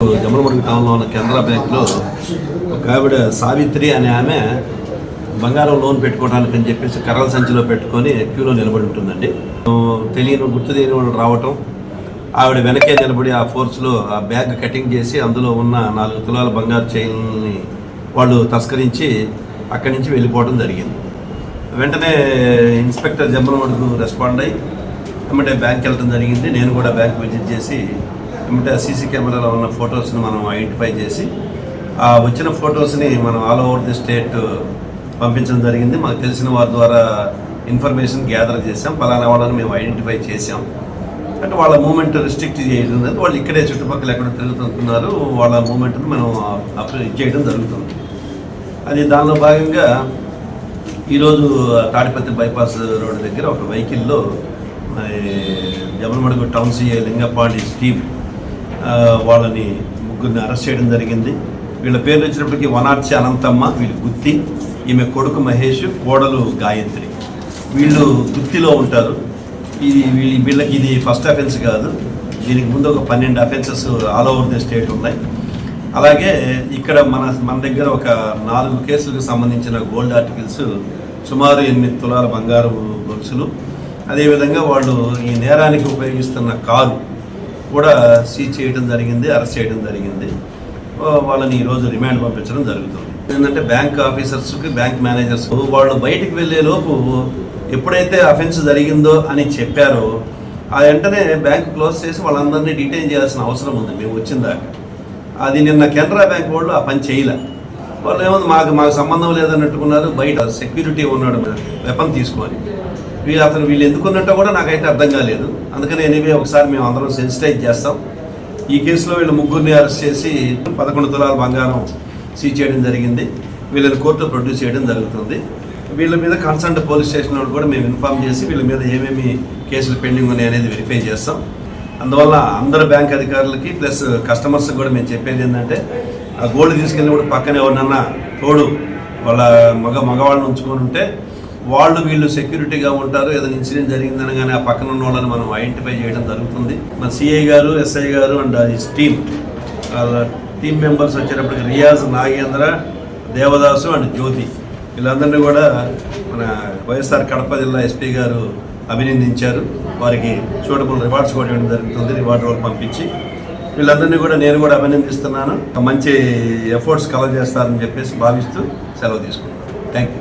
జమ్మలమడుగు టౌన్లో ఉన్న కెనరా బ్యాంకులో ఒక ఆవిడ సావిత్రి అనే ఆమె బంగారం లోన్ పెట్టుకోవడానికి అని చెప్పేసి కర్రల సంచిలో పెట్టుకొని క్యూలో నిలబడి ఉంటుందండి. తెలియని గుర్తు తెలియని వాళ్ళు రావటం ఆవిడ వెనకే నిలబడి ఆ ఫోర్స్లో ఆ బ్యాగ్ కటింగ్ చేసి అందులో ఉన్న నాలుగు తులాల బంగారు చైన్ని వాళ్ళు తస్కరించి అక్కడి నుంచి వెళ్ళిపోవడం జరిగింది. వెంటనే ఇన్స్పెక్టర్ జమ్మలమడుగు రెస్పాండ్ అయ్యి వెంటనే బ్యాంక్ వెళ్ళడం జరిగింది. నేను కూడా బ్యాంక్ విజిట్ చేసి ఎమ్మటే సీసీ కెమెరాలో ఉన్న ఫొటోస్ని మనం ఐడెంటిఫై చేసి ఆ వచ్చిన ఫొటోస్ని మనం ఆల్ ఓవర్ ది స్టేట్ పంపించడం జరిగింది. మాకు తెలిసిన వారి ద్వారా ఇన్ఫర్మేషన్ గ్యాదర్ చేసాం పలానా వాళ్ళని మేము ఐడెంటిఫై చేసాం అంటే వాళ్ళ మూమెంట్ రిస్ట్రిక్ట్ చేయడం అనేది వాళ్ళు ఇక్కడే చుట్టుపక్కల ఎక్కడ తిరుగుతున్నారు వాళ్ళ మూమెంట్ని మనం అప్లై చేయడం జరుగుతుంది. అది దానిలో భాగంగా ఈరోజు తాడిపత్రి బైపాస్ రోడ్డు దగ్గర ఒక వెహికల్లో మరి Jammalamadugu town CA Lingapandi Steve వాళ్ళని ముగ్గురిని అరెస్ట్ చేయడం జరిగింది. వీళ్ళ పేర్లు వచ్చినప్పటికీ వనార్చి అనంతమ్మ వీళ్ళు గుత్తి ఈమె కొడుకు మహేష్ కోడలు గాయత్రి. వీళ్ళు గుత్తిలో ఉంటారు. ఇది వీళ్ళ వీళ్ళకి ఇది ఫస్ట్ అఫెన్స్ కాదు. దీనికి ముందు ఒక పన్నెండు offences all over the state ఉన్నాయి. అలాగే ఇక్కడ మన మన దగ్గర ఒక నాలుగు కేసులకు సంబంధించిన గోల్డ్ ఆర్టికల్స్ సుమారు ఎనిమిది తులాల బంగారు గొలుసులు అదేవిధంగా వాళ్ళు ఈ నేరానికి ఉపయోగిస్తున్న కారు కూడా సీజ్ చేయడం జరిగింది అరెస్ట్ చేయడం జరిగింది. వాళ్ళని ఈరోజు రిమాండ్ పంపించడం జరుగుతుంది. ఏంటంటే బ్యాంక్ ఆఫీసర్స్కి బ్యాంక్ మేనేజర్స్ వాళ్ళు బయటికి వెళ్ళే లోపు ఎప్పుడైతే అఫెన్స్ జరిగిందో అని చెప్పారో ఆ వెంటనే బ్యాంక్ క్లోజ్ చేసి వాళ్ళందరినీ డిటైన్ చేయాల్సిన అవసరం ఉంది. మేము వచ్చిన దాకా. అది నిన్న కెనరా బ్యాంక్ వాళ్ళు ఆ పని చేయలే. వాళ్ళు ఏముంది మాకు మాకు సంబంధం లేదన్నట్టుకున్నారు. బయట సెక్యూరిటీ ఉన్నాడు వెపన్ తీసుకొని. వీళ్ళు అతను వీళ్ళు ఎందుకున్నట్టు కూడా నాకైతే అర్థం కాలేదు. అందుకని ఎనీవే ఒకసారి మేము అందరం సెన్సిటైజ్ చేస్తాం. ఈ కేసులో వీళ్ళు ముగ్గురిని అరెస్ట్ చేసి పదకొండు తులాల బంగారం సీజ్ చేయడం జరిగింది. వీళ్ళని కోర్టులో ప్రొడ్యూస్ చేయడం జరుగుతుంది. వీళ్ళ మీద కన్సర్న్ పోలీస్ స్టేషన్ వాళ్ళు కూడా మేము ఇన్ఫామ్ చేసి వీళ్ళ మీద ఏమేమి కేసులు పెండింగ్ ఉన్నాయి అనేది వెరిఫై చేస్తాం. అందువల్ల అందరు బ్యాంక్ అధికారులకి ప్లస్ కస్టమర్స్కి కూడా మేము చెప్పేది ఏంటంటే ఆ గోల్డ్ తీసుకెళ్ళి కూడా పక్కనే ఎవరినన్నా తోడు వాళ్ళ మగ మగవాళ్ళని ఉంచుకొని ఉంటే వాళ్ళు వీళ్ళు సెక్యూరిటీగా ఉంటారు ఏదైనా ఇన్సిడెంట్ జరిగిందని కానీ ఆ పక్కన ఉన్న వాళ్ళని మనం ఐడెంటిఫై చేయడం జరుగుతుంది. మన సిఐ గారు ఎస్ఐ గారు అండ్ హిస్ టీమ్ వాళ్ళ టీం మెంబర్స్ వచ్చేటప్పటికి రియాజ్ నాగేంద్ర దేవదాసు అండ్ జ్యోతి. వీళ్ళందరినీ కూడా మన వైఎస్ఆర్ కడప జిల్లా ఎస్పీ గారు అభినందించారు. వారికి సూటబుల్ రివార్డ్స్ కూడా ఇవ్వడం జరుగుతుంది రివార్డ్ రోల్ పంపించి. వీళ్ళందరినీ కూడా నేను కూడా అభినందిస్తున్నాను. మంచి ఎఫర్ట్స్ కలర్ చేస్తారని చెప్పేసి భావిస్తూ సెలవు తీసుకుంటాను థ్యాంక్ యూ